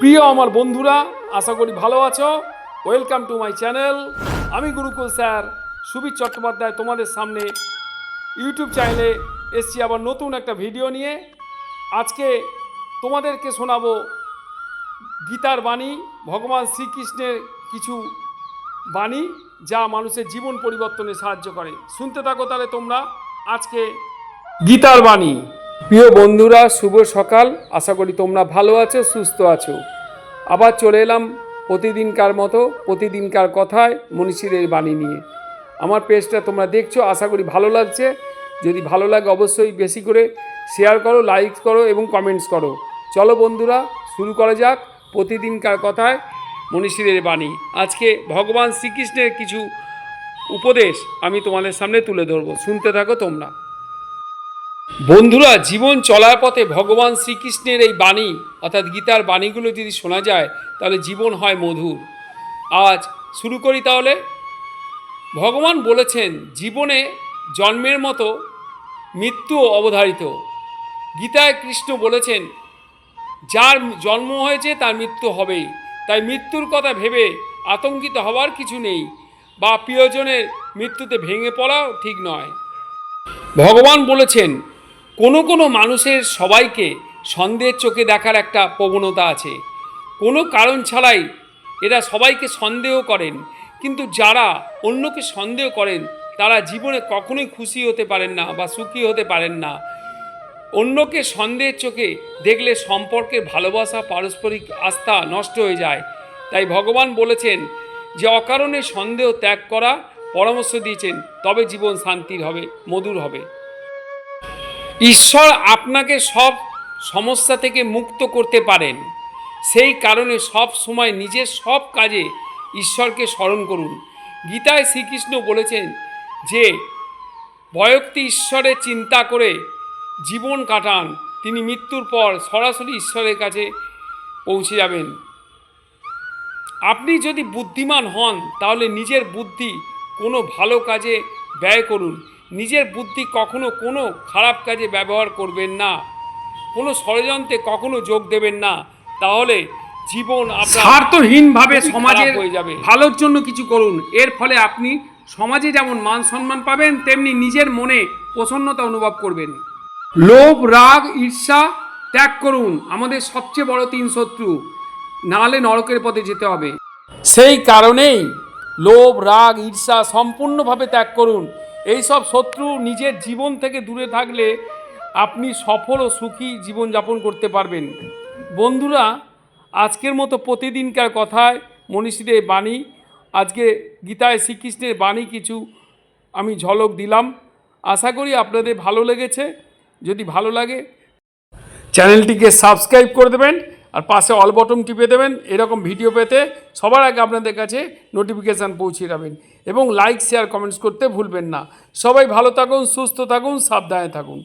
প্রিয় আমার বন্ধুরা, আশা করি ভালো আছো। ওয়েলকাম টু মাই চ্যানেল আমি গুরুকুল স্যার, সুবীর চট্টোপাধ্যায় তোমাদের সামনে ইউটিউব চ্যানেলে এসছি আবার নতুন একটা ভিডিও নিয়ে। আজকে তোমাদেরকে শোনাবো গীতার বাণী, ভগবান শ্রীকৃষ্ণের কিছু বাণী যা মানুষের জীবন পরিবর্তনে সাহায্য করে। শুনতে থাকো তাহলে তোমরা আজকে গীতার বাণী। প্রিয় বন্ধুরা, শুভ সকাল। আশা করি তোমরা ভালো আছো, সুস্থ আছো। আবার চলে এলাম প্রতিদিনকার মতো, প্রতিদিনকার কথায় মনীষীর এই বাণী নিয়ে। আমার পেজটা তোমরা দেখছ, আশা করি ভালো লাগছে। যদি ভালো লাগে অবশ্যই বেশি করে শেয়ার করো লাইক করো এবং কমেন্টস করো। চলো বন্ধুরা, শুরু করা যাক প্রতিদিনকার কথায় মনীষীদের বাণী। আজকে ভগবান শ্রীকৃষ্ণের কিছু উপদেশ আমি তোমাদের সামনে তুলে ধরবো। শুনতে থাকো তোমরা। বন্ধুরা, জীবন চলার পথে ভগবান শ্রীকৃষ্ণের এই বাণী, অর্থাৎ গীতার বাণীগুলো যদি শোনা যায়, তাহলে জীবন হয় মধুর। আজ শুরু করি তাহলে। ভগবান বলেছেন, জীবনে জন্মের মতো মৃত্যু অবধারিত। গীতায় কৃষ্ণ বলেছেন, যার জন্ম হয়েছে তার মৃত্যু হবেই। তাই মৃত্যুর কথা ভেবে আতঙ্কিত হওয়ার কিছু নেই, বা প্রিয়জনের মৃত্যুতে ভেঙে পড়াও ঠিক নয়। ভগবান বলেছেন কোনো কোনো মানুষের সবাইকে সন্দেহের চোখে দেখার একটা প্রবণতা আছে। কোনো কারণ ছাড়াই এরা সবাইকে সন্দেহ করেন। কিন্তু যারা অন্যকে সন্দেহ করেন, তারা জীবনে কখনোই খুশি হতে পারেন না বা সুখী হতে পারেন না। অন্যকে সন্দেহের চোখে দেখলে সম্পর্কের ভালোবাসা, পারস্পরিক আস্থা নষ্ট হয়ে যায়। তাই ভগবান বলেছেন যে, অকারণে সন্দেহ ত্যাগ করা পরামর্শ দিয়েছেন, তবে জীবন শান্তির হবে, মধুর হবে। ঈশ্বর আপনাকে সব সমস্যা থেকে মুক্ত করতে পারেন। সেই কারণে সব সময় নিজের সব কাজে ঈশ্বরকে স্মরণ করুন। গীতায় শ্রীকৃষ্ণ বলেছেন যে বয়ক্তি ঈশ্বরের চিন্তা করে জীবন কাটান। তিনি মৃত্যুর পর সরাসরি ঈশ্বরের কাছে পৌঁছে যাবেন। আপনি যদি বুদ্ধিমান হন, তাহলে নিজের বুদ্ধি কোনো ভালো কাজে ব্যয় করুন। নিজের বুদ্ধি কখনো কোনো খারাপ কাজে ব্যবহার করবেন না। কোনো ষড়যন্ত্রে কখনো যোগ দেবেন না। তাহলে জীবন স্বার্থহীনভাবে সমাজের হয়ে যাবে। ভালোর জন্য কিছু করুন। এর ফলে আপনি সমাজে যেমন মান সম্মান পাবেন তেমনি নিজের মনে প্রসন্নতা অনুভব করবেন। লোভ রাগ ঈর্ষা ত্যাগ করুন। আমাদের সবচেয়ে বড় তিন শত্রু। নাহলে নরকের পথে যেতে হবে। সেই কারণেই লোভ রাগ ঈর্ষা সম্পূর্ণভাবে ত্যাগ করুন। এই সব শত্রু নিজের জীবন থেকে দূরে থাকলে আপনি সফল ও সুখী জীবনযাপন করতে পারবেন। বন্ধুরা, আজকের মতো প্রতিদিনকার কথায় মনীষীদের বাণী, আজকে গীতায় শ্রীকৃষ্ণের বাণী কিছু আমি ঝলক দিলাম। আশা করি আপনাদের ভালো লেগেছে। যদি ভালো লাগে, চ্যানেলটিকে সাবস্ক্রাইব করে দেবেন। আর পাশে অল বটম টিপে দেবেন, এরকম ভিডিও পেতে সবার আগে আপনাদের কাছে নোটিফিকেশান পৌঁছে যাবেন। এবং লাইক শেয়ার কমেন্টস করতে ভুলবেন না। সবাই ভালো থাকুন, সুস্থ থাকুন, সাবধানে থাকুন।